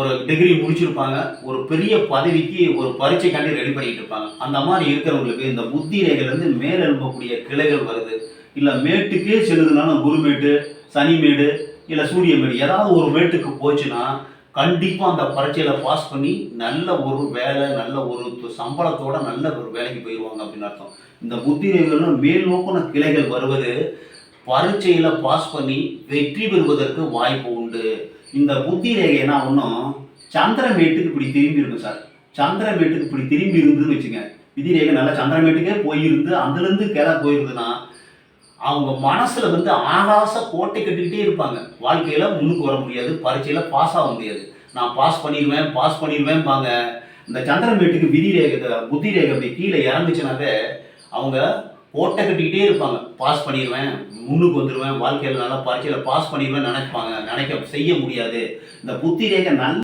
ஒரு டிகிரி முடிச்சிருப்பாங்க. ஒரு பெரிய பதவிக்கு ஒரு பரீட்சைக்காண்டி ரெடி பண்ணிட்டு இருப்பாங்க. அந்த மாதிரி இருக்கிறவங்களுக்கு இந்த புத்தி ரேகையிலேருந்து மேல் எழும்பக்கூடிய கிளைகள் வருது. இல்லை மேட்டுக்கே செல்லுதுனாலும் குருமேட்டு சனிமேடு இல்லை சூரியமேடு ஏதாவது ஒரு மேட்டுக்கு போச்சுன்னா கண்டிப்பாக அந்த பரீட்சையில் பாஸ் பண்ணி நல்ல ஒரு வேலை நல்ல ஒரு சம்பளத்தோட நல்ல ஒரு வேலைக்கு போயிடுவாங்க அப்படின்னு அர்த்தம். இந்த புத்தி ரேகைகளும் மேல் நோக்கின கிளைகள் வருவது பரீட்சையில் பாஸ் பண்ணி வெற்றி பெறுவதற்கு வாய்ப்பு உண்டு. இந்த புத்தி ரேகை என்ன ஒன்றும் சந்திரமேட்டுக்கு இப்படி திரும்பி இருக்கும் சார். சந்திரமேட்டுக்கு இப்படி திரும்பி இருந்துன்னு வச்சுங்க. விதி ரேகை நல்லா சந்திரமேட்டுக்கே போயிருந்து அதுலேருந்து கிளை போயிருந்துன்னா அவங்க மனசில் வந்து ஆகாச கோட்டை கட்டிக்கிட்டே இருப்பாங்க. வாழ்க்கையில் முன்னுக்கு வர முடியாது பரீட்சையில் பாஸ் ஆக முடியாது. நான் பாஸ் பண்ணிடுவேன் பாஸ் பண்ணிடுவேன்பாங்க இந்த சந்திரமேட்டுக்கு விதி ரேகை புத்தி ரேகை அப்படி கீழே இறங்குச்சுனாவே அவங்க கோட்டை கட்டிக்கிட்டே இருப்பாங்க. பாஸ் பண்ணிடுவேன் முன்னுக்கு வந்துடுவேன் வாழ்க்கையில் நல்லா பரீட்சையில் பாஸ் பண்ணிடுவேன் நினைப்பாங்க. நினைக்க செய்ய முடியாது. இந்த புத்தி ரேகை நல்ல